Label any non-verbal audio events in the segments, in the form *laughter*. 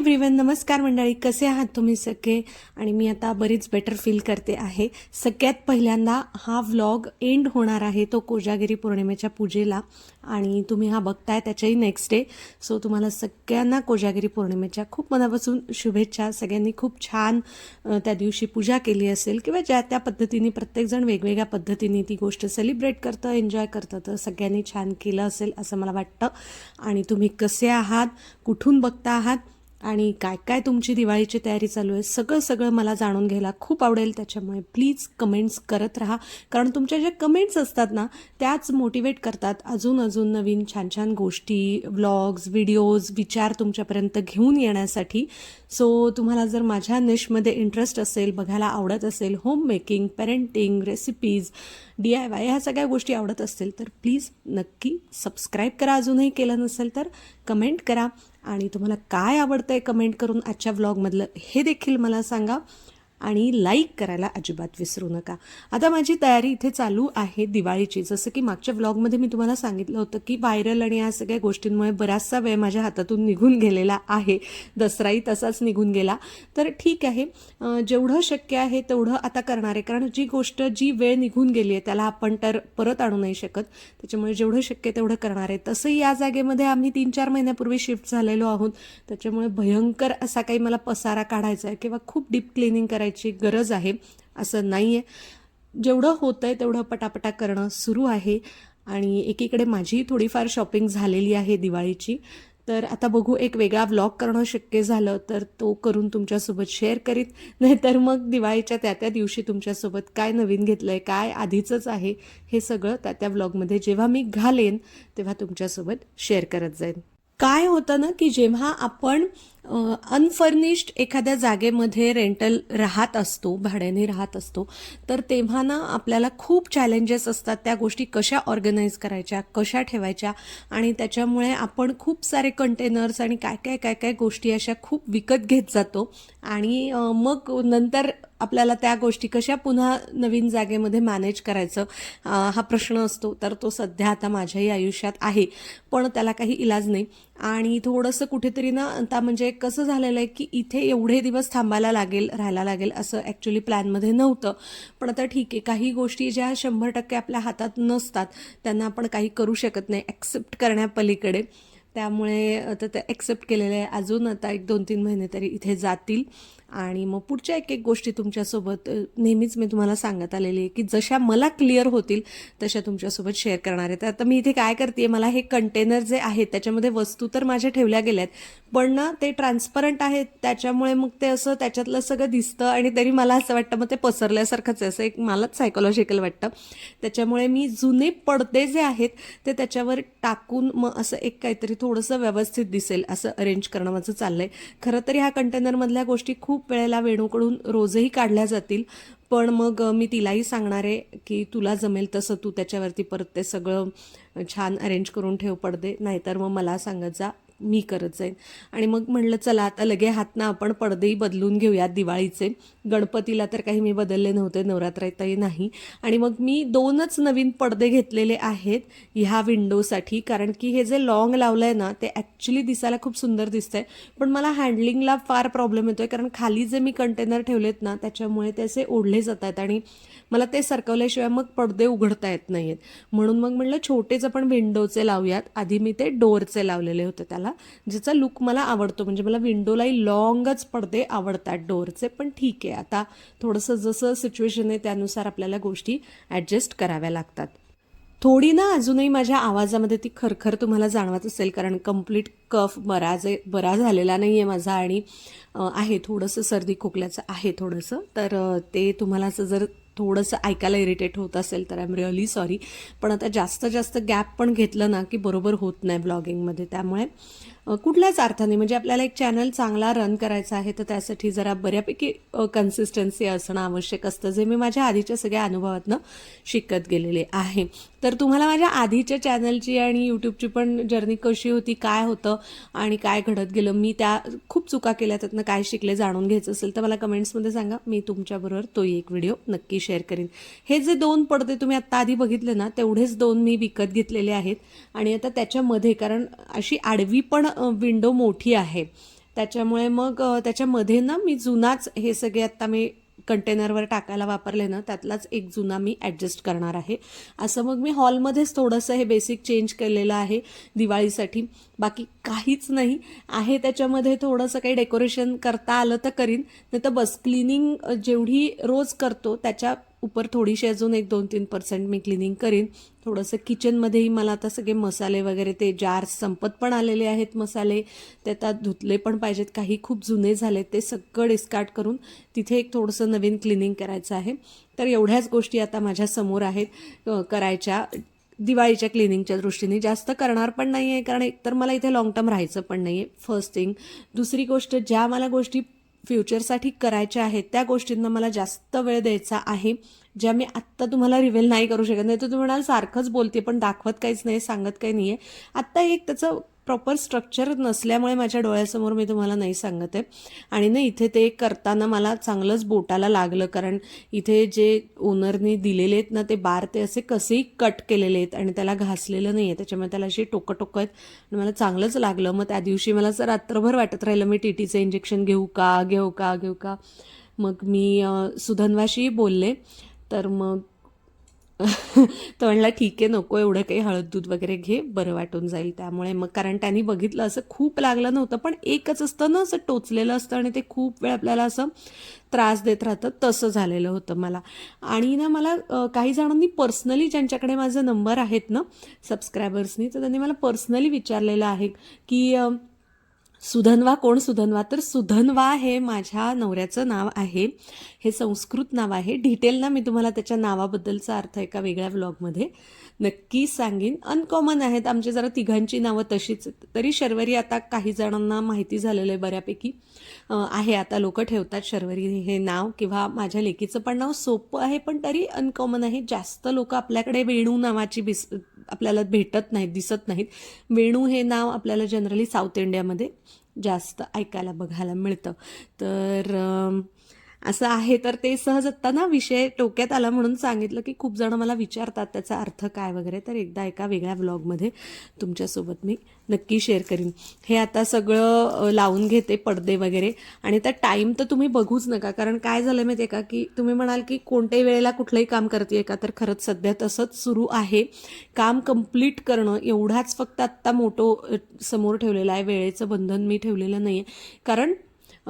Everyone नमस्कार मंडळी. कसे आहात तुम्ही सगळे? आणि मी आता बरीच बेटर फील करते आहे. सगळ्यात पहिल्यांदा हा व्लॉग एंड होणार आहे तो कोजागिरी पौर्णिमेच्या पूजेला. आणि तुम्ही हा बघताय त्याच्याही नेक्स्ट डे सो तुम्हाला सगळ्यांना कोजागिरी पौर्णिमेच्या खूप मनापासून शुभेच्छा. सगळ्यांनी खूप छान त्या दिवशी पूजा केली असेल किंवा ज्या त्या पद्धतीने प्रत्येकजण वेगवेगळ्या पद्धतीने ती गोष्ट सेलिब्रेट करतं एन्जॉय करतं तर सगळ्यांनी छान केलं असेल असं मला वाटतं. आणि तुम्ही कसे आहात? कुठून बघता आहात? आणि काय काय तुमची दिवाळीची तयारी चालू आहे सगळं सगळं मला जाणून घ्यायला खूप आवडेल. त्याच्यामुळे प्लीज कमेंट्स करत राहा. कारण तुमच्या ज्या कमेंट्स असतात ना त्याच मोटिवेट करतात. अजून अजून नवीन छान छान गोष्टी व्लॉग्स व्हिडिओज विचार तुमच्यापर्यंत घेऊन येण्यासाठी. सो तुम्हाला जर माझ्या निशमध्ये इंटरेस्ट असेल बघायला आवडत असेल home making parenting recipes D I Y ह्या सगळ्या गोष्टी आवडत असतील तर प्लीज नक्की सबस्क्राईब करा. अजूनही केलं नसेल तर कमेंट करा. आणि तुम्हाला काय आवडतं आहे कमेंट करून आजच्या व्लॉगमधलं हे देखील मला सांगा. आणि लाईक करायला अजिबात विसरू नका. आता माझी तयारी इथे चालू आहे दिवाळीची. जसं की मागच्या व्लॉगमध्ये मी तुम्हाला सांगितलं होतं की व्हायरल आणि या सगळ्या गोष्टींमुळे बराचसा वेळ माझ्या हातातून निघून गेलेला आहे. दसराही तसाच निघून गेला. तर ठीक आहे. जेवढं शक्य आहे तेवढं आता करणार आहे. कारण जी गोष्ट जी वेळ निघून गेली आहे त्याला आपण तर परत आणू नाही शकत. त्याच्यामुळे जेवढं शक्य तेवढं करणार आहे. तसंही या जागेमध्ये आम्ही तीन चार महिन्यापूर्वी शिफ्ट झालेलो आहोत. त्याच्यामुळे भयंकर असा काही मला पसारा काढायचा आहे किंवा खूप डीप क्लिनिंग करायची गरज आहे असं नाही आहे जेवढं होतं आहे तेवढं पटापटा करणं सुरू आहे. आणि एकीकडे माझी थोडीफार शॉपिंग झालेली आहे दिवाळीची. तर आता बघू एक वेगळा व्लॉग करणं शक्य झालं तर तो करून तुमच्यासोबत शेअर करीत. नाहीतर मग दिवाळीच्या त्या त्या दिवशी तुमच्यासोबत काय नवीन घेतलं आहे काय आधीचंच आहे हे सगळं त्या त्या व्लॉगमध्ये जेव्हा मी घालेन तेव्हा तुमच्यासोबत शेअर करत जाईन. काय होतं ना की जेव्हा आपण अनफर्निश्ड एखाद्या जागेमध्ये रेंटल राहत असतो भाड्याने राहत असतो तर तेव्हा ना आपल्याला खूप चॅलेंजेस असतात त्या गोष्टी कशा ऑर्गनाईज करायच्या कशा ठेवायच्या आणि त्याच्यामुळे आपण खूप सारे कंटेनर्स आणि काय काय काय काय गोष्टी अशा खूप विकत घेत जातो आणि मग नंतर आपल्याला त्या गोष्टी कशा पुन्हा नवीन जागेमध्ये मॅनेज करायचं हा प्रश्न असतो. तर तो सध्या आता माझ्याही आयुष्यात आहे. पण त्याला काही इलाज नाही. आणि थोडंसं कुठेतरी ना आता म्हणजे कसं झालेलं आहे की इथे एवढे दिवस थांबायला लागेल राहायला लागेल असं ॲक्च्युली प्लॅनमध्ये नव्हतं. पण आता ठीक आहे. काही गोष्टी ज्या शंभर टक्के आपल्या हातात नसतात त्यांना आपण काही करू शकत नाही ॲक्सेप्ट करण्यापलीकडे. त्यामुळे आता ते ॲक्सेप्ट केलेलं आहे. अजून आता एक दोन तीन महिने तरी इथे जातील. आणि मग पुढच्या एक एक गोष्टी तुमच्यासोबत नेहमीच मी तुम्हाला सांगत आलेली आहे की जशा मला क्लिअर होतील तशा तुमच्यासोबत शेअर करणार आहे तर आता मी इथे काय करते मला हे कंटेनर जे आहेत त्याच्यामध्ये वस्तू तर माझ्या ठेवल्या गेल्या आहेत पण ना ते ट्रान्सपरंट आहेत त्याच्यामुळे मग ते असं त्याच्यातलं सगळं दिसतं आणि तरी मला असं वाटतं मग ते पसरल्यासारखंच आहे. असं एक मलाच सायकोलॉजिकल वाटतं. त्याच्यामुळे मी जुने पडदे जे आहेत ते त्याच्यावर टाकून मग असं एक काहीतरी थोडंसं व्यवस्थित दिसेल असं अरेंज करणं माझं चाललं आहे खरं तर ह्या कंटेनरमधल्या गोष्टी खूप वेळेला वेणूकडून रोजही काढल्या जातील. पण मग मी तिलाही सांगणार आहे की तुला जमेल तसं तू त्याच्यावरती परत ते सगळं छान अरेंज करून ठेव पडदे. नाहीतर मग मला सांगत जा. मी करत जाईन. आणि मग म्हणलं चला आता लगे हातनं आपण पडदेही बदलून घेऊयात दिवाळीचे. गणपतीला तर काही मी बदलले नव्हते नवरात्रातही नाही. आणि मग मी दोनच नवीन पडदे घेतलेले आहेत ह्या विंडोसाठी कारण की हे जे लॉंग लावलं आहे ना ते ॲक्च्युली दिसायला खूप सुंदर दिसतंय. पण मला हँडलिंगला फार प्रॉब्लेम येतोय. कारण खाली जे मी कंटेनर ठेवलेत ना त्याच्यामुळे ते असे ओढले जात आहेत आणि मला ते सरकवल्याशिवाय मग पडदे उघडता येत नाहीयेत. म्हणून मग म्हणलं छोटेच आपण विंडोचे लावूयात. आधी मी ते डोअरचे लावलेले होते त्याला. ज्याचा लुक मला आवडतो म्हणजे मला विंडोलाही लॉंगच पडदे आवडतात डोअरचे पण ठीक आहे. आता थोडंसं जसं सिच्युएशन आहे त्यानुसार आपल्याला गोष्टी ॲडजस्ट कराव्या लागतात. थोडी ना अजूनही माझ्या आवाजामध्ये ती खरखर तुम्हाला जाणवत असेल कारण कंप्लीट कफ बरा जे बरा झालेला नाही आहे माझा आणि आहे थोडंसं सर्दी खोकल्याचं आहे थोडंसं तर ते तुम्हाला असं जर थोडंसं ऐकायला इरिटेट होत असेल तर आय एम रिअली सॉरी पण आता जास्त जास्त गॅप पण घेतलं ना की बरोबर होत नाही ब्लॉगिंगमध्ये त्यामुळे कुठल्याच अर्थाने म्हणजे आपल्याला एक चॅनल चांगला रन करायचा आहे तर त्यासाठी जरा बऱ्यापैकी कन्सिस्टन्सी असणं आवश्यक असतं जे मी माझ्या आधीच्या सगळ्या अनुभवातनं शिकत गेलेले आहे. तर तुम्हाला माझ्या आधीच्या चॅनलची आणि यूट्यूबची पण जर्नी कशी होती काय होतं आणि काय घडत गेलं मी त्या खूप चुका केल्या त्यातनं काय शिकले जाणून घ्यायचं असेल तर मला कमेंट्समध्ये सांगा मी तुमच्याबरोबर तोही एक व्हिडिओ नक्की शेअर करीन. हे जे दोन पडदे तुम्ही आत्ता आधी बघितले ना तेवढेच दोन मी विकत घेतलेले आहेत. आणि आता त्याच्यामध्ये कारण अशी आडवी पण विंडो मोठी आहे. त्याच्यामुळे मग त्याच्यामध्ये ना मी जुनाच हे सगळे आत्ता मी कंटेनरवर टाकायला वापरले ना त्यातलाच एक जुना मी ॲडजस्ट करणार आहे. असं मग मी हॉलमध्येच थोडंसं हे बेसिक चेंज केलेलं आहे दिवाळीसाठी. बाकी काहीच नाही. आहे त्याच्यामध्ये थोडंसं काही डेकोरेशन करता आलं तर करीन. नाही तर बस क्लिनिंग जेवढी रोज करतो त्याच्या उपर थोडीशी अजून एक दोन तीन पर्सेंट मी क्लिनिंग करीन. थोडंसं किचनमध्येही मला आता सगळे मसाले वगैरे ते जार्स संपत पण आलेले आहेत मसाले. ते आता धुतले पण पाहिजेत. काही खूप जुने झाले ते सगळं डिस्कार्ड करून तिथे एक थोडंसं नवीन क्लिनिंग करायचं आहे. तर एवढ्याच गोष्टी आता माझ्यासमोर आहेत करायच्या. दिवाळीच्या क्लिनिंगच्या दृष्टीने जास्त करणार पण नाही आहे कारण एकतर मला इथे लॉंग टर्म राहायचं पण नाही आहे फर्स्ट थिंग दुसरी गोष्ट ज्या मला गोष्टी फ्युचरसाठी करायच्या आहेत त्या गोष्टींना मला जास्त वेळ द्यायचा आहे ज्या मी आत्ता तुम्हाला रिव्हील नाही करू शकत. नाही तर तुम्ही म्हणाल सारखंच बोलते पण दाखवत काहीच नाही सांगत काही नाही आहे आत्ता एक त्याचं प्रॉपर स्ट्रक्चर नसल्यामुळे माझ्या डोळ्यासमोर मी तुम्हाला नाही सांगत. आहे आणि ना इथे ते करताना मला चांगलंच बोटाला लागलं कारण इथे जे ओनरनी दिलेले आहेत ना ते बार ते असे कसेही कट केलेले आहेत आणि त्याला घासलेलं नाही आहे त्याच्यामुळे त्याला अशी टोकं टोकं आहेत आणि मला चांगलंच लागलं. मग त्या दिवशी मला असं रात्रभर वाटत राहिलं मी टी टीचं इंजेक्शन घेऊ का घेऊ का घेऊ का. मग मी सुधन्वाशी बोलले. तर मग *laughs* तो म्हणला ठीक आहे नको एवढं काही हळद दूध वगैरे घे बरं वाटून जाईल. त्यामुळे मग कारण त्यांनी बघितलं असं खूप लागलं नव्हतं पण एकच असतं ना असं टोचलेलं असतं आणि ते खूप वेळ आपल्याला असं त्रास देत राहतं तसं झालेलं होतं मला. आणि ना मला काही जणांनी पर्सनली ज्यांच्याकडे माझे नंबर आहेत ना सबस्क्रायबर्सनी तर त्यांनी मला पर्सनली विचारलेलं आहे की सुधन्वा कोण सुधन्वा? तर सुधन्वा हे माझ्या नवऱ्याचं नाव आहे. हे संस्कृत नाव आहे. डिटेल ना मी तुम्हाला त्याच्या नावाबद्दलचा अर्थ एका वेगळ्या व्लॉगमध्ये नक्की सांगेन. अनकॉमन आहेत. आमची जरा तिघांची नावं तशीच. तरी शर्वरी आता काही जणांना माहिती झालेलं आहे बऱ्यापैकी. आहे. आता लोक ठेवतात शर्वरी हे नाव किंवा माझ्या लेकीचं पण नाव सोपं आहे पण तरी अनकॉमन आहे. जास्त लोक आपल्याकडे वेणू नावाची बिस आपल्याला भेटत नाहीत दिसत नाहीत. वेणू हे नाव आपल्याला जनरली साऊथ इंडियामध्ये जास्त ऐकायला बघायला मिळतं. तर असं आहे. तर ते सहज आत्ता ना विषय टोक्यात आला म्हणून सांगितलं की खूप जण मला विचारतात त्याचा अर्थ काय वगैरे. तर एकदा एका वेगळ्या व्लॉगमध्ये तुमच्यासोबत मी नक्की शेअर करीन. हे आता सगळं लावून घेते पडदे वगैरे. आणि त्या टाईम तर तुम्ही बघूच नका. कारण काय झालं माहिती आहे का की तुम्ही म्हणाल की कोणत्याही वेळेला कुठलंही काम करते का? तर खरंच सध्या तसंच सुरू आहे. काम कंप्लीट करणं एवढाच फक्त आत्ता मोठो समोर ठेवलेला आहे. वेळेचं बंधन मी ठेवलेलं नाही आहे कारण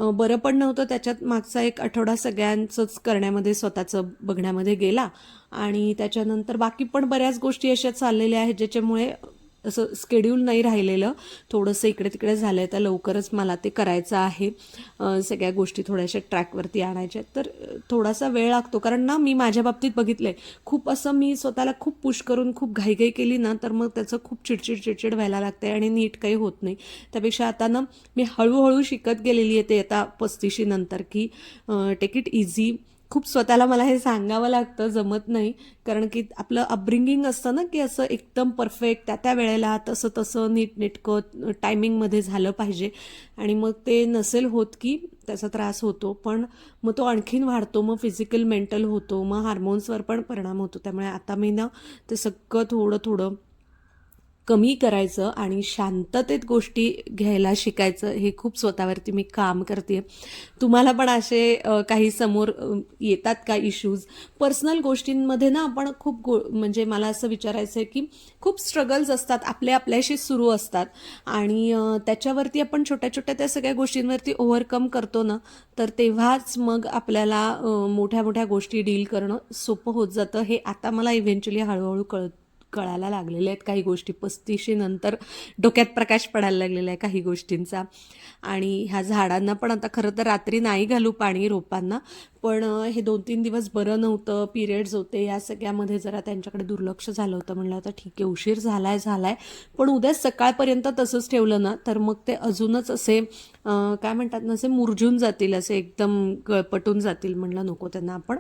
बरं पण नव्हतं. त्याच्यात मागचा एक आठवडा सगळ्यांचंच करण्यामध्ये स्वतःचं बघण्यामध्ये गेला. आणि त्याच्यानंतर बाकी पण बऱ्याच गोष्टी अशा चाललेल्या आहेत ज्याच्यामुळे असं स्केड्यूल नाही राहिलेलं. थोडंसं इकडे तिकडे झालं आहे तर लवकरच मला ते करायचं आहे. सगळ्या गोष्टी थोड्याशा ट्रॅकवरती आणायच्या तर थोडासा वेळ लागतो. कारण ना मी माझ्या बाबतीत बघितलं आहे खूप असं मी स्वतःला खूप पुश करून खूप घाईघाई केली ना तर मग त्याचं खूप चिडचिड चिडचिड व्हायला लागते आणि नीट काही होत नाही. त्यापेक्षा आता ना मी हळूहळू शिकत गेलेली आहे. ते आता पस्तीशी नंतर की टेक इट इझी खूप स्वतःला मला हे सांगावं लागतं जमत नाही. कारण की आपलं अपब्रिंगिंग असतं ना की असं एकदम परफेक्ट त्या त्या वेळेला तसं तसं नीट नेटकं टायमिंगमध्ये झालं पाहिजे. आणि मग ते नसेल होत की त्याचा त्रास होतो. पण मग तो आणखीन वाढतो मग फिजिकल मेंटल होतो मग हार्मोन्सवर पण परिणाम होतो. त्यामुळे आता मी ना ते सगळं थोडं थोडं कमी करायचं आणि शांततेत गोष्टी घ्यायला शिकायचं हे खूप स्वतःवरती मी काम करते तुम्हाला पण असे काही समोर येतात का इश्यूज पर्सनल गोष्टींमध्ये ना आपण खूप गो म्हणजे मला असं विचारायचं आहे की खूप स्ट्रगल्स असतात आपल्या आपल्याशी सुरू असतात आणि त्याच्यावरती आपण छोट्या छोट्या त्या सगळ्या गोष्टींवरती ओव्हरकम करतो ना तर तेव्हाच मग आपल्याला मोठ्या मोठ्या गोष्टी डील करणं सोपं होत जातं. हे आता मला इव्हेंच्युअली हळूहळू कळतं. कळायला लागलेल्या आहेत काही गोष्टी. पस्तीशी नंतर डोक्यात प्रकाश पडायला लागलेला आहे काही गोष्टींचा. आणि ह्या झाडांना पण आता खरं तर रात्री नाही घालू पाणी रोपांना पण हे दोन तीन दिवस बरं नव्हतं पिरियड्स होते या सगळ्यामध्ये जरा त्यांच्याकडे दुर्लक्ष झालं होतं. म्हणलं आता ठीक आहे उशीर झाला आहे झाला आहे पण उद्या सकाळपर्यंत तसंच ठेवलं ना तर मग ते अजूनच असे काय म्हणतात ना असे मुरजून जातील असे एकदम गळपटून जातील. म्हणलं नको त्यांना आपण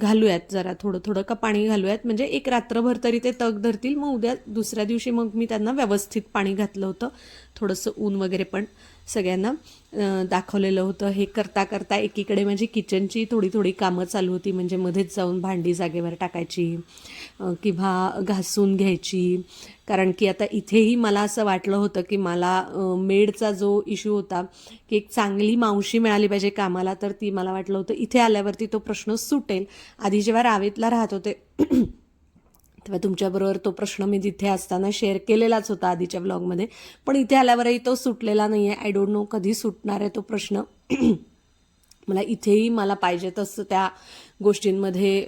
घालूयात जरा थोडं थोडं का पाणी घालूयात. म्हणजे एक रात्रभर तरी ते तग धरतील. मग उद्या दुसऱ्या दिवशी मग मी त्यांना व्यवस्थित पाणी घातलं होतं. थोडंसं ऊन वगैरे पण. सगळ्यांना दाखवलेलं होतं. हे करता करता एकीकडे माझी किचनची थोडी थोडी कामं चालू होती. म्हणजे मध्येच जाऊन भांडी जागेवर टाकायची किंवा घासून घ्यायची. कारण की आता इथेही मला असं वाटलं होतं की मला मेडचा जो इश्यू होता की एक चांगली मावशी मिळाली पाहिजे कामाला तर ती मला वाटलं होतं इथे आल्यावरती तो प्रश्न सुटेल. आधी जेव्हा रावेतला राहत होते तेव्हा तुमच्याबरोबर तो प्रश्न मी तिथे असताना शेअर केलेलाच होता आधीच्या ब्लॉगमध्ये पण इथे आल्यावरही तो सुटलेला नाही आहे आय डोंट नो कधी सुटणार आहे तो प्रश्न. *clears throat* मला इथेही मला पाहिजे तसं त्या गोष्टींमध्ये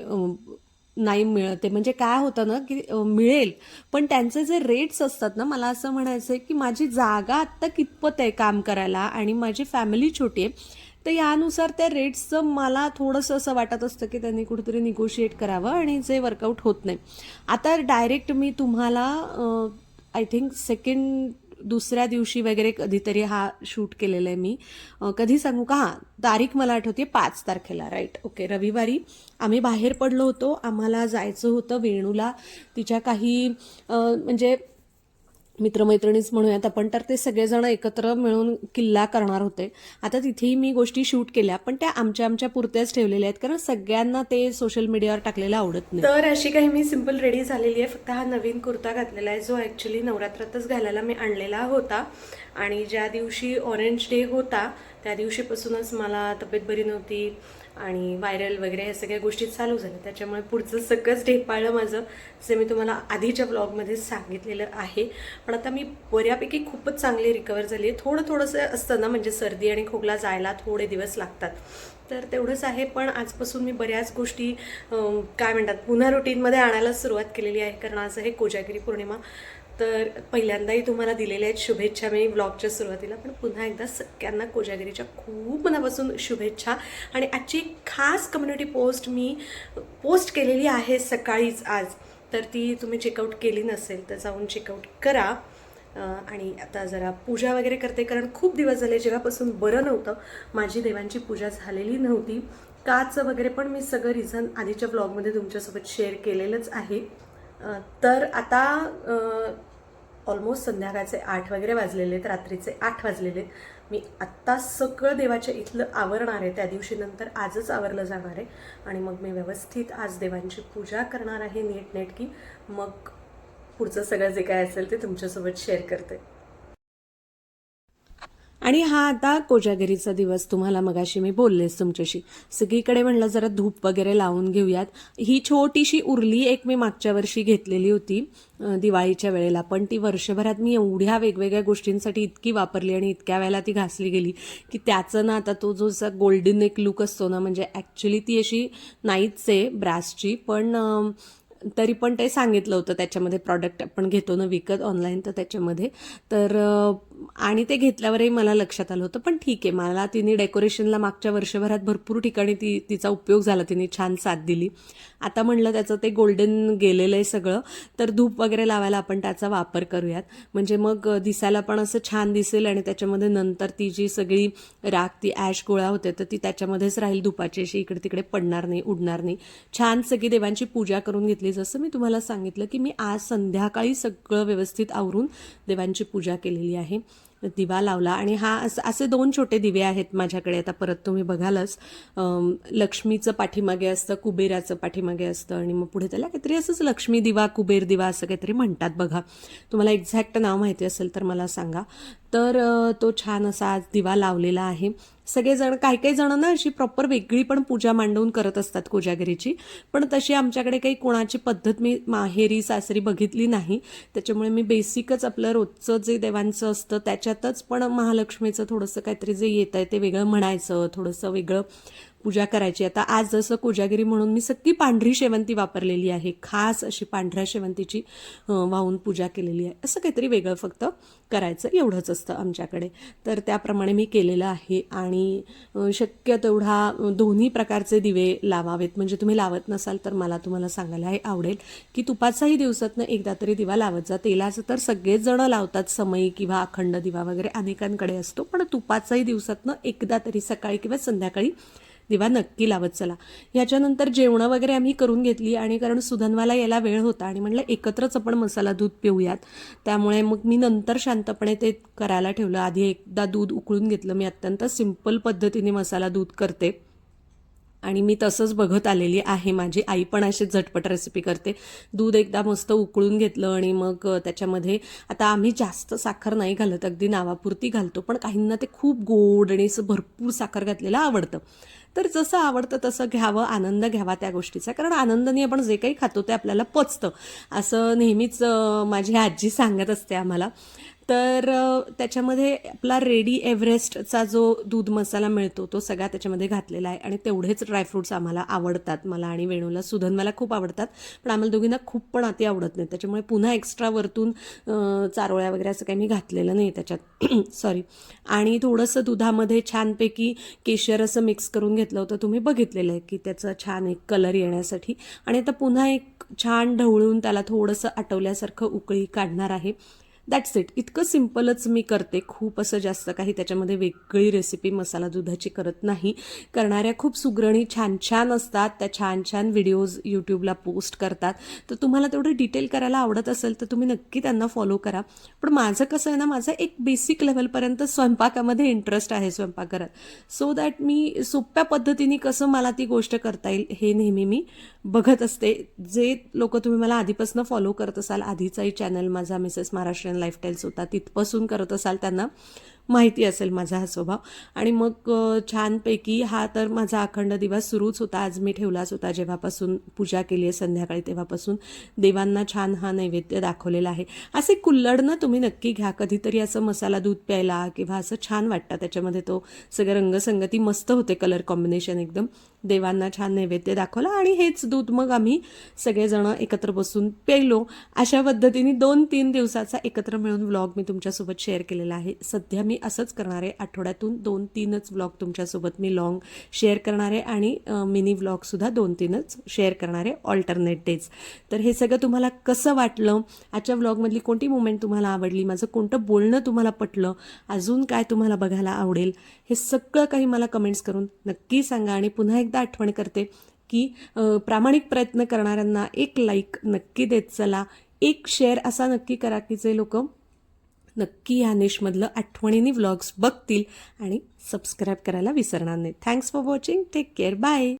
नाही मिळत. म्हणजे काय होतं ना की मिळेल. पण त्यांचे जे रेट्स असतात ना मला असं म्हणायचं आहे की माझी जागा आत्ता कितपत आहे काम करायला? आणि माझी फॅमिली छोटी आहे. तर यानुसार त्या रेट्सचं मला थोडंसं असं वाटत असतं की त्यांनी कुठेतरी निगोशिएट करावं आणि जे वर्कआउट होत नाही. आता डायरेक्ट मी तुम्हाला आय थिंक सेकंड दुसऱ्या दिवशी वगैरे कधीतरी हा शूट केलेला आहे मी. कधी सांगू का? हां तारीख मला आठवते पाच तारखेला राईट ओके रविवारी आम्ही बाहेर पडलो होतो. आम्हाला जायचं होतं वेणूला. तिच्या काही म्हणजे मित्रमैत्रिणीच म्हणूयात आपण तर ते सगळेजण एकत्र मिळून किल्ला करणार होते. आता तिथेही मी गोष्टी शूट केल्या पण त्या आमच्या आमच्या पुरत्याच ठेवलेल्या आहेत कारण सगळ्यांना ते सोशल मीडियावर टाकलेलं आवडत नाही. तर अशी काही मी सिंपल रेडी झालेली आहे फक्त हा नवीन कुर्ता घातलेला आहे जो ॲक्च्युली नवरात्रातच घालायला मी आणलेला होता. आणि ज्या दिवशी ऑरेंज डे होता त्या दिवशीपासूनच मला तब्येत बरी नव्हती. आणि व्हायरल वगैरे ह्या सगळ्या गोष्टी चालू झाल्या. त्याच्यामुळे पुढचं सगळंच ढेपाळलं माझं जे मी तुम्हाला आधीच्या ब्लॉगमध्ये सांगितलेलं आहे. पण आता मी बऱ्यापैकी खूपच चांगली रिकवर झाली आहे. थोडं थोडंसं असतं ना म्हणजे सर्दी आणि खोकला जायला थोडे दिवस लागतात. तर तेवढंच आहे पण आजपासून मी बऱ्याच गोष्टी काय म्हणतात पुन्हा रुटीनमध्ये आणायला सुरुवात केलेली आहे. कारण आज आहे कोजागिरी पौर्णिमा. तर पहिल्यांदाही तुम्हाला दिलेल्या आहेत शुभेच्छा. मी ब्लॉगच्या सुरुवातीला पण पुन्हा एकदा सगळ्यांना कोजागिरीच्या खूप मनापासून शुभेच्छा. आणि आजची खास कम्युनिटी पोस्ट मी पोस्ट केलेली आहे सकाळीच आज. तर ती तुम्ही चेकआउट केली नसेल तर जाऊन चेकआउट करा. आणि आता जरा पूजा वगैरे करते कारण खूप दिवस झाले जेव्हापासून बरं नव्हतं. माझी देवांची पूजा झालेली नव्हती. काच वगैरे पण मी सगळं रिझन आधीच्या ब्लॉगमध्ये तुमच्यासोबत शेअर केलेलंच आहे. तर आता ऑलमोस्ट संध्याकाळचे आठ वगैरे वाजलेले आहेत रात्रीचे आठ वाजलेले आहेत. मी आत्ता सगळं देवाच्या इथलं आवरणार आहे त्या दिवशी नंतर आजच आवरलं जाणार आहे. आणि मग मी व्यवस्थित आज देवांची पूजा करणार आहे नीट नेटकी मग पुढचं सगळं जे काय असेल ते तुमच्यासोबत शेअर करते. आणि हा आता कोजागिरीचा दिवस. तुम्हाला मगाशी मी बोललेच तुमच्याशी. सगळीकडे म्हणलं जरा धूप वगैरे लावून घेऊयात. ही छोटीशी उरली एक मी मागच्या वर्षी घेतलेली होती दिवाळीच्या वेळेला. पण ती वर्षभरात मी एवढ्या वेगवेगळ्या गोष्टींसाठी इतकी वापरली आणि इतक्या वेळेला ती घासली गेली की त्याचं ना आता तो जो असा गोल्डन एक लुक असतो ना म्हणजे ॲक्च्युली ती अशी नाहीच आहे ब्रासची पण तरी पण ते सांगितलं होतं त्याच्यामध्ये प्रॉडक्ट आपण घेतो ना विकत ऑनलाईन तर त्याच्यामध्ये. तर आणि ते घेतल्यावरही मला लक्षात आलं होतं पण ठीक आहे मला तिने डेकोरेशनला मागच्या वर्षभरात भरपूर ठिकाणी ती तिचा उपयोग झाला तिने छान साथ दिली. आता म्हणलं त्याचं ते गोल्डन गेलेलं आहे सगळं तर धूप वगैरे लावायला आपण त्याचा वापर करूयात. म्हणजे मग दिसायला पण असं छान दिसेल आणि त्याच्यामध्ये नंतर ती जी सगळी राख ती ॲश गोळा होते तर ती त्याच्यामध्येच राहील धुपाची अशी इकडे तिकडे पडणार नाही उडणार नाही. छान सगळी देवांची पूजा करून घेतली. जसं मी तुम्हाला सांगितलं की मी आज संध्याकाळी सगळं व्यवस्थित आवरून देवांची पूजा केलेली आहे. दिवा लावला. आणि हा असं असे दोन छोटे दिवे आहेत माझ्याकडे. आता परत तुम्ही बघालच. लक्ष्मीचं पाठीमागे असतं कुबेराचं पाठीमागे असतं आणि मग पुढे त्याला काहीतरी असंच लक्ष्मी दिवा कुबेर दिवा असं काहीतरी म्हणतात बघा. तुम्हाला एक्झॅक्ट नाव माहिती असेल तर मला सांगा. तर तो छान असा आज दिवा लावलेला आहे. सगळेजण काही काही जण ना अशी प्रॉपर वेगळी पण पूजा मांडवून करत असतात कोजागिरीची. पण तशी आमच्याकडे काही कोणाची पद्धत मी माहेरी सासरी बघितली नाही. त्याच्यामुळे मी बेसिकच आपलं रोजचं जे देवांचं असतं त्याच्यातच पण महालक्ष्मीचं थोडंसं काहीतरी जे येत आहे ते वेगळं म्हणायचं थोडंसं वेगळं पूजा करायची. आता आज जसं कोजागिरी म्हणून मी सगळी पांढरी शेवंती वापरलेली आहे. खास अशी पांढऱ्या शेवंतीची वाहून पूजा केलेली आहे. असं काहीतरी वेगळं फक्त करायचं एवढंच असतं आमच्याकडे. तर त्याप्रमाणे मी केलेलं आहे आणि शक्य तेवढा दोन्ही प्रकारचे दिवे लावावेत. म्हणजे तुम्ही लावत नसाल तर मला तुम्हाला सांगायला हे आवडेल की तुपाचाही दिवसातनं एकदा तरी दिवा लावत जा. तेलाचं तर सगळेच जण लावतात समई किंवा अखंड दिवा वगैरे अनेकांकडे असतो. पण तुपाचाही दिवसातनं एकदा तरी सकाळी किंवा संध्याकाळी दिवा नक्की लावत चला. ह्याच्यानंतर जेवणं वगैरे आम्ही करून घेतली आणि कारण सुधनवाला यायला वेळ होता आणि म्हटलं एकत्रच आपण मसाला दूध पिऊयात. त्यामुळे मग मी नंतर शांतपणे ते करायला ठेवलं. आधी एकदा दूध उकळून घेतलं. मी अत्यंत सिंपल पद्धतीने मसाला दूध करते. आणि मी तसंच बघत आलेली आहे. माझी आई पण अशी झटपट रेसिपी करते. दूध एकदा मस्त उकळून घेतलं आणि मग त्याच्यामध्ये आता आम्ही जास्त साखर नाही घालत. अगदी नावापुरती घालतो. पण काहींना ते खूप गोड आणि असं भरपूर साखर घातलेलं आवडतं. तर जसं आवडतं तसं घ्यावं आनंद घ्यावा त्या गोष्टीचा. कारण आनंदाने आपण जे काही खातो ते आपल्याला पचतं. असं नेहमीच माझी आजी सांगत असते आम्हाला. तर त्याच्यामध्ये आपला रेडी एव्हरेस्टचा जो दूध मसाला मिळतो तो सगळा त्याच्यामध्ये घातलेला आहे. आणि तेवढेच ड्रायफ्रुट्स आम्हाला आवडतात मला आणि वेणूला. सुधन मला खूप आवडतात पण आम्हाला दोघींना खूप पण अति आवडत नाही त्याच्यामुळे पुन्हा एक्स्ट्रा वरतून चारोळ्या वगैरे असं काही मी घातलेलं नाही त्याच्यात. *clears throat* सॉरी आणि थोडंसं दुधामध्ये छानपैकी केशर असं मिक्स करून घेतलं होतं. तुम्ही बघितलेलं आहे की त्याचं छान एक कलर येण्यासाठी. आणि आता पुन्हा एक छान ढवळून त्याला थोडंसं आटवल्यासारखं उकळी काढणार आहे. दॅट्स इट इतकं सिम्पलच मी करते. खूप असं जास्त काही त्याच्यामध्ये वेगळी रेसिपी मसाला दुधाची करत नाही. करणाऱ्या खूप सुगरणी छान छान असतात. त्या छान छान व्हिडिओज यूट्यूबला पोस्ट करतात. तर तुम्हाला तेवढं डिटेल करायला आवडत असेल तर तुम्ही नक्की त्यांना फॉलो करा. पण माझं कसं आहे ना माझं एक बेसिक लेवलपर्यंत स्वयंपाकामध्ये इंटरेस्ट आहे स्वयंपाकघरात. सो दॅट मी सोप्या पद्धतीने कसं मला ती गोष्ट करता येईल हे नेहमी मी बघत असते. जे लोक तुम्ही मला आधीपासून फॉलो करत असाल आधीचाही चॅनल माझा मिसेस महाराष्ट्रीयन लाईफस्टाईल्स होता तिथपासून करत असाल त्यांना माहिती असेल माझा हा स्वभाव. आणि मग छानपैकी हा तर माझा अखंड दिवस सुरूच होता. आज मी ठेवलाच होता जेव्हापासून पूजा केली आहे संध्याकाळी तेव्हापासून. देवांना छान हा नैवेद्य दाखवलेला आहे. असे कुल्लडनं तुम्ही नक्की घ्या. कधीतरी असं मसाला दूध प्यायला किंवा असं छान वाटतं. त्याच्यामध्ये तो सगळं रंगसंगती मस्त होते कलर कॉम्बिनेशन एकदम. देवांना छान नैवेद्य दाखवला आणि हेच दूध मग आम्ही सगळेजण एकत्र बसून प्यायलो अशा पद्धतीने दोन तीन दिवसाचा एकत्र मिळून व्लॉग मी तुमच्यासोबत शेअर केलेला आहे. सध्या मी असंच करणार. आहे आठवड्यातून दोन तीनच व्लॉग तुमच्यासोबत मी लॉंग शेअर करणार आहे आणि मिनी व्लॉगसुद्धा दोन तीनच शेअर करणार आहे ऑल्टरनेट डेज तर हे सगळं तुम्हाला कसं वाटलं? आजच्या व्लॉगमधली कोणती मुमेंट तुम्हाला आवडली? माझं कोणतं बोलणं तुम्हाला पटलं? अजून काय तुम्हाला बघायला आवडेल? हे सगळं काही मला कमेंट्स करून नक्की सांगा आणि पुन्हा एकदा आठवण करते की प्रामाणिक प्रयत्न करणाऱ्यांना एक लाईक नक्की देत चला. एक शेअर असा नक्की करा की जे लोक नक्की या निशमधलं आठवणीने व्लॉग्स बघतील आणि सबस्क्राईब करायला विसरणार नाही. Thanks for watching take care bye